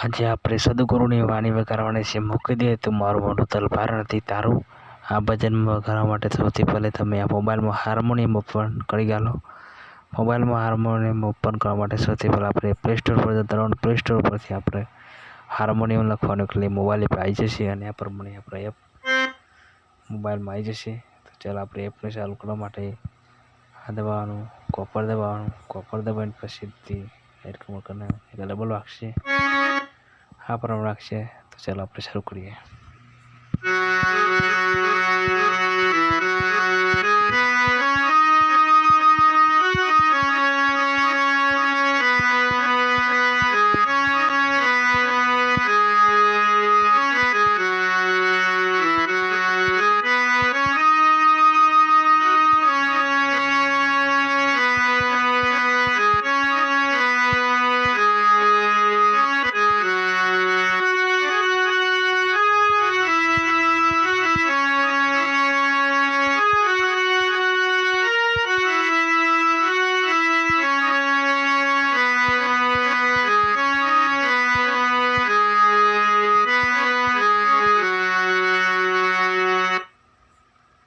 આજે આપણે સદગુરુની વાણી વગાડવાની છે, મૂકી દે તું મારું મોઢું તલભાર નથી, તારું આ ભજન વગાડવા માટે સૌથી પહેલે તમે આ મોબાઈલમાં હાર્મોનિયમ ઓપન કરી ગાલો. મોબાઈલમાં હાર્મોનિયમ ઓપન કરવા માટે સૌથી પહેલાં આપણે પ્લે સ્ટોર પર જતા પ્લે સ્ટોર પરથી આપણે હાર્મોનિયમ લખવાનું એટલે મોબાઈલ એપ આવી જશે અને આ પ્રમાણે આપણે એપ મોબાઈલમાં આવી જશે. તો ચાલો આપણે એપને ચાલુ કરવા માટે આ દબાવવાનું, કોપર દબાવવાનું, કોપર દબાવીને પછી એડ કરીને ડબલ વાગશે. આ પ્રમાણે રાખશે તો ચાલો આપણે શરૂ કરીએ.